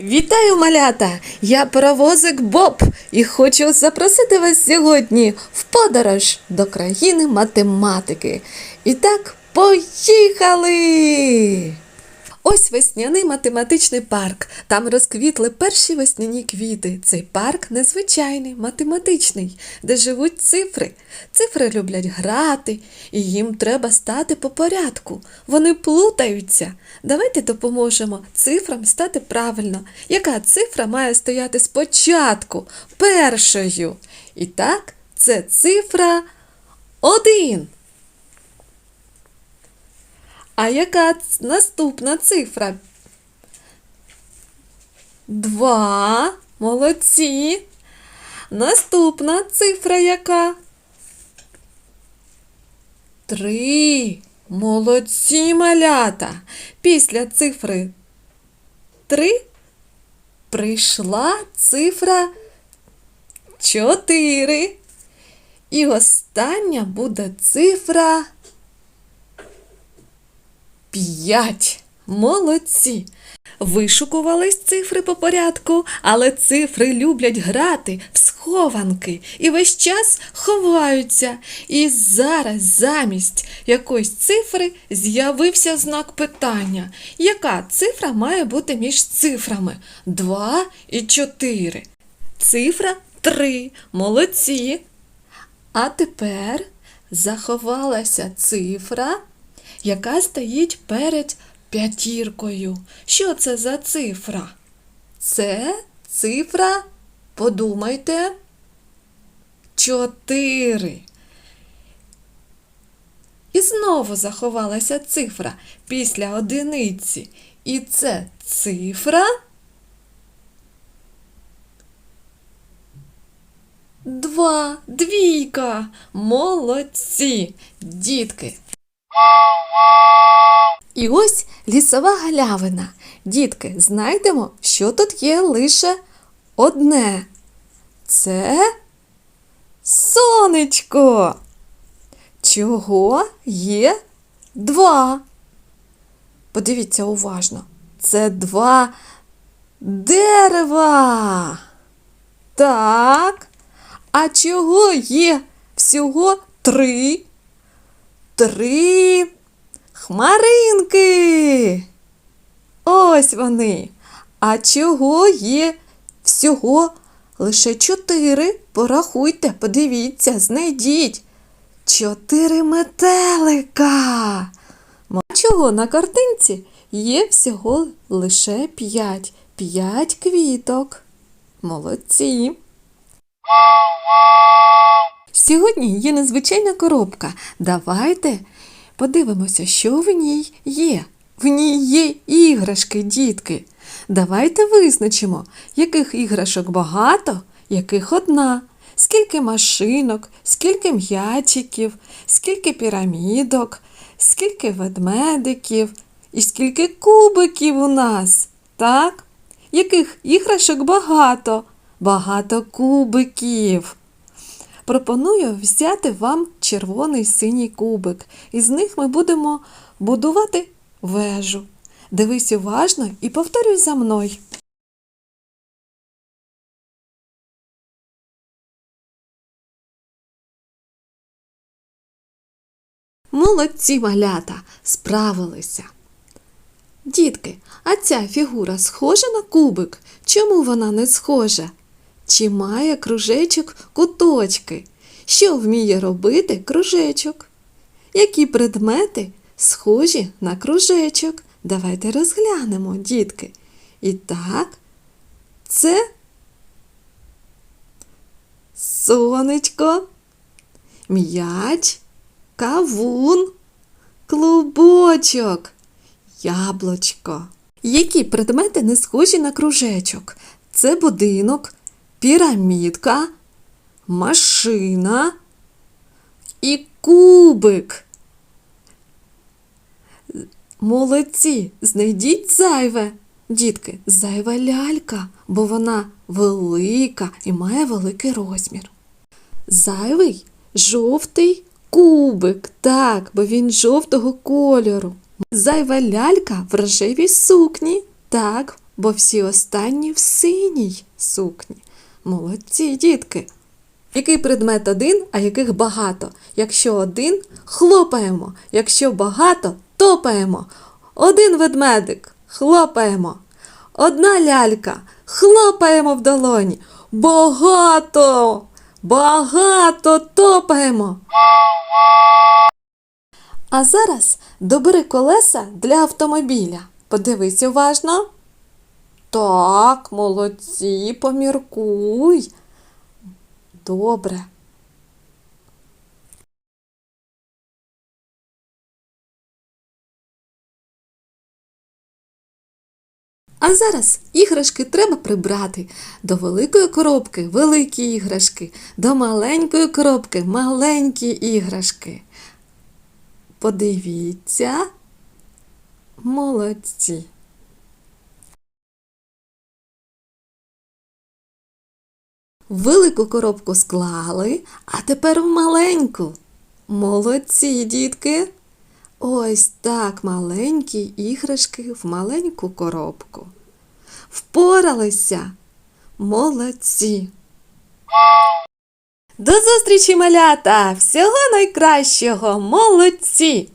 Вітаю, малята! Я паровозик Боб і хочу запросити вас сьогодні в подорож до країни математики. І так, поїхали! Ось весняний математичний парк. Там розквітли перші весняні квіти. Цей парк незвичайний, математичний, де живуть цифри. Цифри люблять грати, і їм треба стати по порядку. Вони плутаються. Давайте допоможемо цифрам стати правильно. Яка цифра має стояти спочатку, першою? І так, це цифра один. А яка наступна цифра? Два. Молодці. Наступна цифра яка? Три. Молодці малята. Після цифри три прийшла цифра чотири. І остання буде цифра П'ять. Молодці. Вишукувались цифри по порядку, але цифри люблять грати в схованки і весь час ховаються. І зараз замість якоїсь цифри з'явився знак питання. Яка цифра має бути між цифрами 2 і 4? Цифра 3. Молодці. А тепер заховалася цифра, яка стоїть перед п'ятіркою. Що це за цифра? Це цифра, подумайте, чотири. І знову заховалася цифра після одиниці. І це цифра. Два, двійка. Молодці, дітки. І ось лісова галявина. Дітки, знайдемо, що тут є лише одне. Це сонечко. Чого є два? Подивіться уважно. Це два дерева. Так. А чого є всього три? Три хмаринки. Ось вони. А чого є всього лише чотири? Порахуйте, подивіться, знайдіть. Чотири метелика. А чого на картинці є всього лише п'ять? П'ять квіток. Молодці. Сьогодні є незвичайна коробка. Давайте подивимося, що в ній є. В ній є іграшки, дітки. Давайте визначимо, яких іграшок багато, яких одна. Скільки машинок, скільки м'ячиків, скільки пірамідок, скільки ведмедиків і скільки кубиків у нас. Так? Яких іграшок багато? Багато кубиків. Пропоную взяти вам червоний синій кубик. Із них ми будемо будувати вежу. Дивись уважно і повторюй за мною. Молодці малята, справилися. Дітки, а ця фігура схожа на кубик? Чому вона не схожа? Чи має кружечок куточки? Що вміє робити кружечок? Які предмети схожі на кружечок? Давайте розглянемо, дітки. І так, це сонечко, м'яч, кавун, клубочок, яблучко. Які предмети не схожі на кружечок? Це будинок, пірамідка, машина і кубик. Молодці, знайдіть зайве. Дітки, зайва лялька, бо вона велика і має великий розмір. Зайвий жовтий кубик, так, бо він жовтого кольору. Зайва лялька в рожевій сукні. Так, бо всі останні в синій сукні. Молодці, дітки. Який предмет один, а яких багато? Якщо один, хлопаємо, якщо багато, топаємо. Один ведмедик, хлопаємо. Одна лялька, хлопаємо в долоні. Багато, багато топаємо. А зараз добери колеса для автомобіля. Подивись уважно. Так, молодці, поміркуй. Добре. А зараз іграшки треба прибрати. До великої коробки великі іграшки, до маленької коробки маленькі іграшки. Подивіться. Молодці. Велику коробку склали, а тепер в маленьку. Молодці, дітки. Ось так маленькі іграшки в маленьку коробку. Впоралися. Молодці. До зустрічі, малята! Всього найкращого! Молодці!